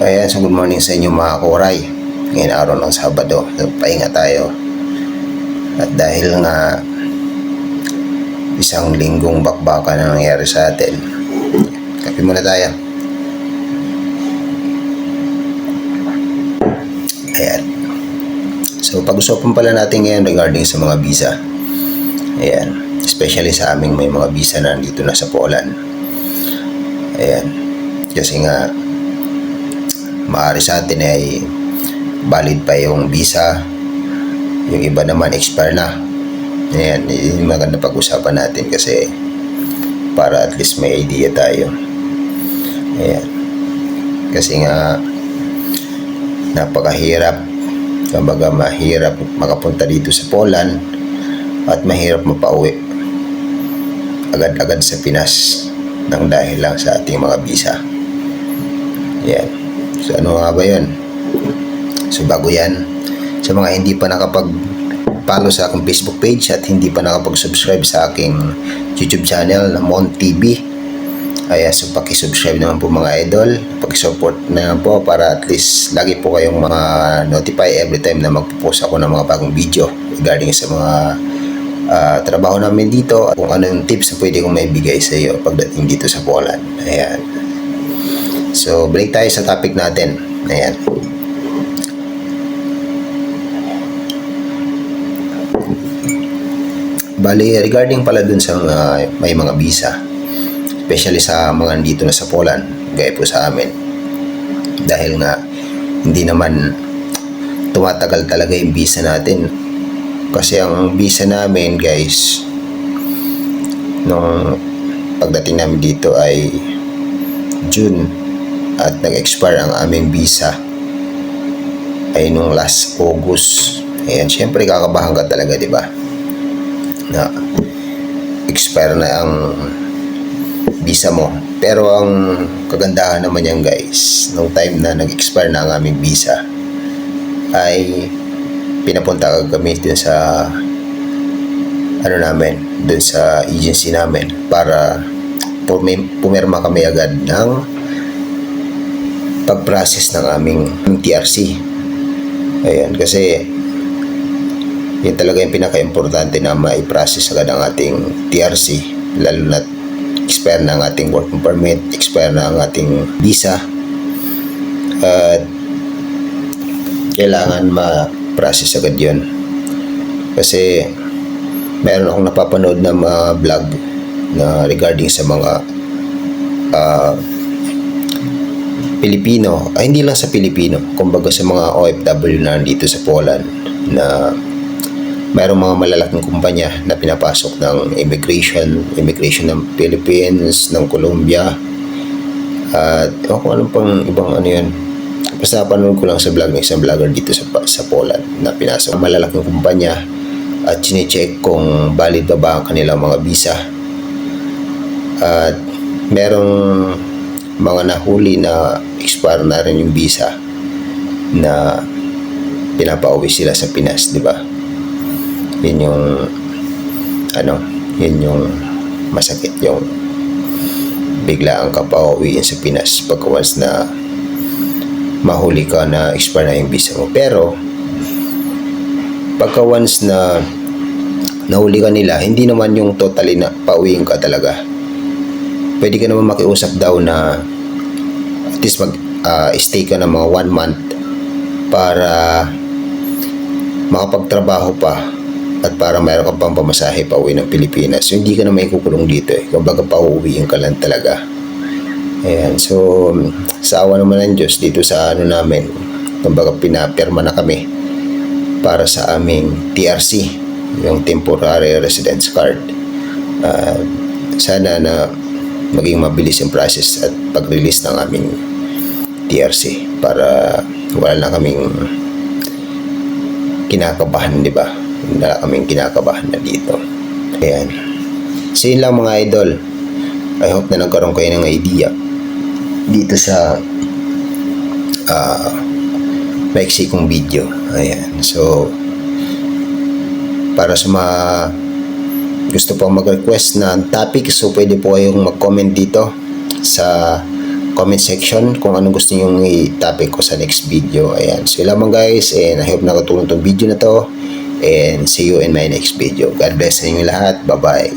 Ayan, so good morning sa inyo mga kuray. Ngayon araw ng Sabado, so, pahinga tayo. At dahil nga isang linggong bakbakan na nangyari sa atin, kape muna tayo. Ayan. So pag-usapan pala natin ngayon regarding sa mga visa. Ayan. Especially sa aming may mga visa na nandito na sa Poland. Ayan. Kasi nga maaari sa atin ay valid pa yung visa. Yung iba naman expire na. Ayan yun maganda pag-usapan natin kasi para at least may idea tayo. Ayan. Kasi nga napakahirap. Kumbaga mahirap makapunta dito sa Poland at mahirap mapauwi agad-agad sa Pinas nang dahil lang sa ating mga visa. Yan So ano nga ba yun? So bago yan, sa mga hindi pa nakapag-follow sa aking Facebook page at hindi pa nakapag-subscribe sa aking YouTube channel na Mon TV, ay so paki-subscribe naman po mga idol, paki-support na po para at least lagi po kayong mga notify every time na magpo-post ako ng mga bagong video regarding sa mga ah, trabaho namin dito at kung ano yung tips na pwede kong maibigay sa iyo pagdating dito sa Poland. Ayan. So, break tayo sa topic natin. Ayan. Bali, regarding pala dun sa mga, may mga visa, especially sa mga nandito na sa Poland, gaya po sa amin. Dahil nga, hindi naman tumatagal talaga yung visa natin. Kasi ang visa namin, guys, nung pagdating namin dito ay June at nag-expire ang aming visa ay nung last August. Ayan, syempre kakabahan ka talaga, di ba? Na expire na ang visa mo. Pero ang kagandahan naman yan guys, nung time na nag-expire na ang aming visa, ay pinapunta kami dun sa ano namin, dun sa agency namin para pumi- pumirma kami agad ng pag-process ng aming TRC. Ayan, kasi yun talaga yung pinaka-importante na ma-process agad ang ating TRC lalo na expire na ang ating working permit, expire na ang ating visa at kailangan ma-process agad yun kasi meron akong napapanood na mga vlog na regarding sa mga ah, Pilipino, ay hindi lang sa Pilipino, kumbaga sa mga OFW na nandito sa Poland na mayroong mga malalaking kumpanya na pinapasok ng immigration, immigration ng Philippines, ng Colombia, at uh, kung anong pang ibang ano yun. Basta panood ko lang sa vlog ng isang vlogger dito sa, sa Poland na pinasok ng malalaking kumpanya at chinecheck kung valid ba ba ang kanilang mga visa. At merong mga nahuli na expire na rin yung visa na pinapauwi sila sa Pinas, di ba? Yun yung ano, yun yung masakit yung bigla ang kapauwiin sa Pinas pagka once na mahuli ka na expire na yung visa mo. Pero pagka once na nahuli ka nila, hindi naman yung totally na pauwiin ka talaga. Pwede ka naman makiusap daw na at least mag ah, stay ka ng mga one month para makapagtrabaho pa at para mayroon ka pang pamasahe pa uwi ng Pilipinas. So, hindi ka na may kukulong dito eh. Kumbaga pauwiin ka lang talaga. Ayan. So, sa awa naman ng Diyos dito sa ano namin, kumbaga pinapirma na kami para sa aming TRC, yung Temporary Residence Card. Ah, sana na maging mabilis yung process at pag-release ng aming TRC para wala na kaming kinakabahan, di ba? Wala kaming kinakabahan na dito. Ayan. So yun lang mga idol. I hope na nagkaroon kayo ng idea dito sa uh, maiksi kong video. Ayan. So, para sa mga gusto pong mag-request na topic, so pwede po kayong mag-comment dito sa comment section kung anong gusto nyo i-topic ko sa next video. Ayan. So, yun lamang guys. And I hope nakatulong tong video na to. And see you in my next video. God bless sa inyo lahat. Bye-bye.